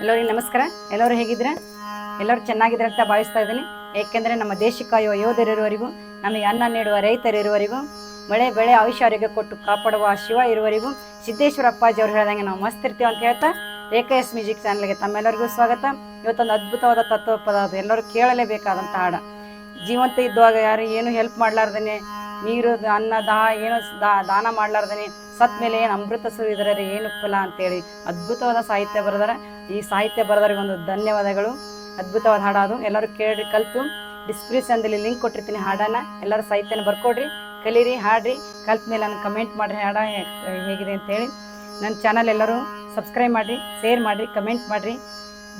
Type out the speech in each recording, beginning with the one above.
ಎಲ್ಲರಿಗೂ ನಮಸ್ಕಾರ. ಎಲ್ಲರೂ ಹೇಗಿದ್ರೆ ಎಲ್ಲರೂ ಚೆನ್ನಾಗಿದ್ರೆ ಅಂತ ಭಾವಿಸ್ತಾ ಇದ್ದೀನಿ. ಏಕೆಂದರೆ ನಮ್ಮ ದೇಶಕ್ಕಾಯುವ ಕಾಯುವ ಯೋಧರಿರುವವರೆಗೂ, ನಮಗೆ ಅನ್ನ ನೀಡುವ ರೈತರಿರುವವರಿಗೂ, ಮಳೆ ಬೆಳೆ ಆಯುಷ್ಯ ಕೊಟ್ಟು ಕಾಪಾಡುವ ಶಿವ ಇರುವವರಿಗೂ, ಸಿದ್ದೇಶ್ವರ ಅಪ್ಪಾಜಿ ಅವ್ರು ಹೇಳ್ದಂಗೆ ನಾವು ಮಸ್ತ್ ಇರ್ತೀವಿ ಅಂತ ಹೇಳ್ತಾ ರೇಖಾ ಎಸ್ ಮ್ಯೂಸಿಕ್ ಚಾನಲ್ಗೆ ತಮ್ಮೆಲ್ಲರಿಗೂ ಸ್ವಾಗತ. ಇವತ್ತೊಂದು ಅದ್ಭುತವಾದ ತತ್ವಪದ ಅದು ಎಲ್ಲರೂ ಕೇಳಲೇಬೇಕಾದಂಥ ಹಾಡ. ಜೀವಂತ ಇದ್ದಾಗ ಯಾರು ಏನು ಹೆಲ್ಪ್ ಮಾಡಲಾರ್ದೇ ನೀರು, ಅನ್ನ ದಾ ಏನು ದಾನ ಮಾಡಲಾರ್ದೇ ಸತ್ ಮೇಲೆ ಏನು ಅಮೃತ ಸುರಿದರೆ ಏನು ಫಲ ಅಂತೇಳಿ ಅದ್ಭುತವಾದ ಸಾಹಿತ್ಯ ಬರೆದಾರ. ಈ ಸಾಹಿತ್ಯ ಬರೆದವರಿಗೊಂದು ಧನ್ಯವಾದಗಳು. ಅದ್ಭುತವಾದ ಹಾಡು ಅದು ಎಲ್ಲರೂ ಕೇಳಿ ಕಲಿತು. ಡಿಸ್ಕ್ರಿಪ್ಷನ್ದಲ್ಲಿ ಲಿಂಕ್ ಕೊಟ್ಟಿರ್ತೀನಿ ಹಾಡನ್ನು. ಎಲ್ಲರೂ ಸಾಹಿತ್ಯನ ಬರ್ಕೊಡ್ರಿ, ಕಲೀರಿ, ಹಾಡ್ರಿ. ಕಲ್ತ ಮೇಲೆ ನನಗೆ ಕಮೆಂಟ್ ಮಾಡಿರಿ ಹಾಡ ಹೇಗಿದೆ ಅಂತೇಳಿ. ನನ್ನ ಚಾನಲ್ ಎಲ್ಲರೂ ಸಬ್ಸ್ಕ್ರೈಬ್ ಮಾಡಿರಿ ಶೇರ್ ಮಾಡಿರಿ ಕಮೆಂಟ್ ಮಾಡಿರಿ.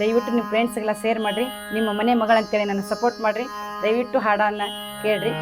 ದಯವಿಟ್ಟು ನಿಮ್ಮ ಫ್ರೆಂಡ್ಸ್ಗೆಲ್ಲ ಶೇರ್ ಮಾಡಿರಿ. ನಿಮ್ಮ ಮನೆ ಮಗಳಂತೇಳಿ ನನ್ನ ಸಪೋರ್ಟ್ ಮಾಡಿರಿ. ದಯವಿಟ್ಟು ಹಾಡನ್ನು ಕೇಳ್ರಿ.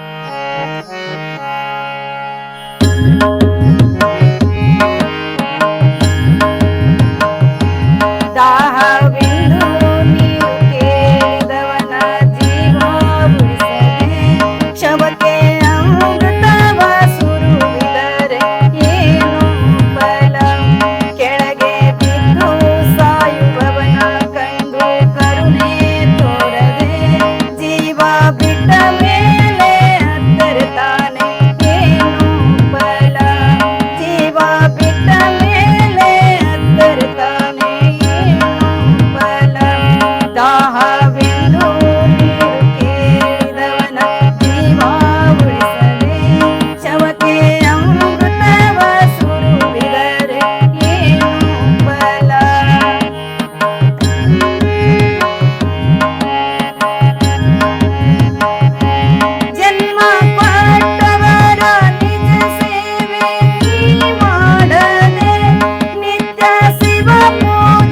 Bye.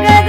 que